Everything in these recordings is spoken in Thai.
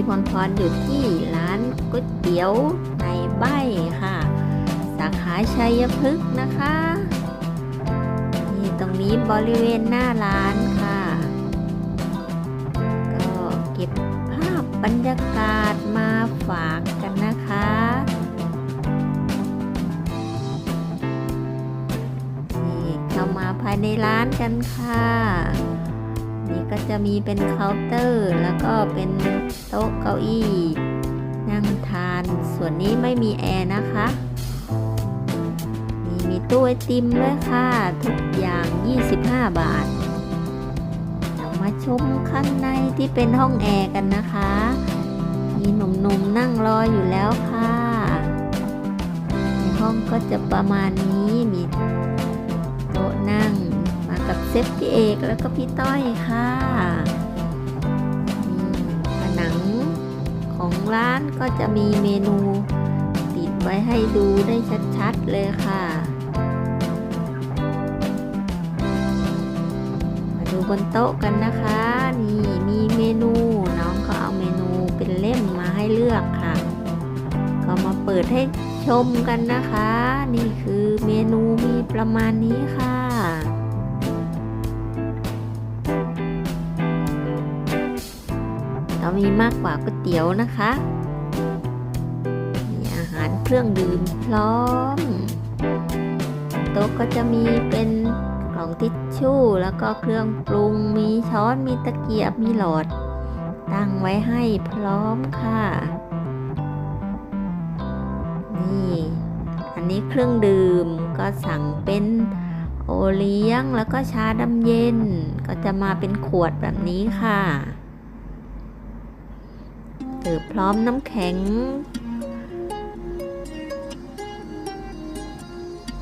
ดีค่ะเอทีพรพรอยู่ที่ร้านก๋วยเตี๋ยวในใบค่ะ สาขาชัยพฤกษ์นะคะนี่ตรงนี้บริเวณหน้าร้านค่ะ ก็เก็บภาพบรรยากาศมาฝากกันนะคะนี่เข้ามาภายในร้านกันค่ะ นี่ก็จะมีเป็นเคาน์เตอร์ แล้วก็เป็นโต๊ะเก้าอี้ นั่งทาน ส่วนนี้ไม่มีแอร์นะคะนี่มีตู้ไอติมด้วยค่ะ ทุกอย่าง 25 บาทเรามาชมข้างในที่เป็นห้องแอร์กันนะคะ มีหนุ่มๆนั่งรออยู่แล้วค่ะ ในห้องก็จะประมาณนี้มี เซฟพี่เอกแล้วก็พี่ต้อยค่ะผนังของร้านก็จะมีเมนูติดไว้ให้ดูได้ชัดๆเลยค่ะ มาดูบนโต๊ะกันนะคะ นี่มีเมนูน้องก็เอาเมนูเป็นเล่มมาให้เลือกค่ะ ก็มาเปิดให้ชมกันนะคะ นี่คือเมนูมีประมาณนี้ค่ะ เรามีมากกว่าก๋วยเตี๋ยวนะคะ มีอาหารเครื่องดื่มพร้อม โต๊ะก็จะมีเป็นกล่องทิชชู่ แล้วก็เครื่องปรุง มีช้อน มีตะเกียบ มีหลอด ตั้งไว้ให้พร้อมค่ะ นี่ อันนี้เครื่องดื่มก็สั่งเป็นโอเลี้ยงแล้วก็ชาดำเย็นก็จะมาเป็นขวดแบบนี้ค่ะ เสิร์ฟพร้อมน้ำแข็ง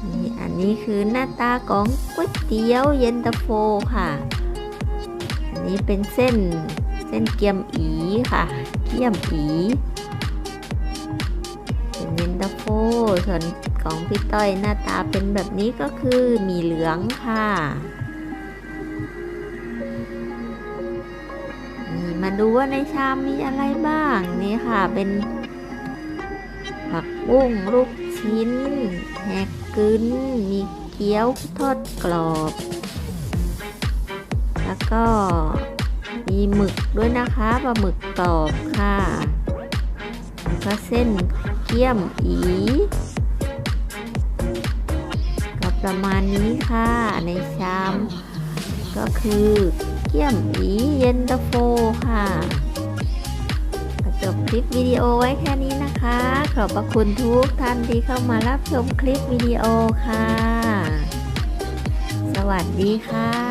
นี่อันนี้คือหน้าตาของก๋วยเตี๋ยวเย็นตาโฟค่ะ อันนี้เป็นเส้นเส้นเกียมอีค่ะ เกียมอีเป็นเย็นตาโฟส่วนของพี่ต้อยหน้าตาเป็นแบบนี้ก็คือมีเหลืองค่ะ มาดูว่าในชามมีอะไรบ้างนี่ค่ะเป็นผักบุ้งลูกชิ้นแฮกกึนมีเกี๊ยวทอดกรอบ แล้วก็มีหมึกด้วยนะคะปลาหมึกกรอบค่ะแล้วก็เส้นเกี๊ยมอีก็ประมาณนี้ค่ะในชามก็คือ เกี๊ยมอีเย็นตาโฟค่ะจบคลิปวิดีโอไว้แค่นี้นะคะ ขอบพระคุณทุกท่านที่เข้ามารับชมคลิปวิดีโอค่ะ สวัสดีค่ะ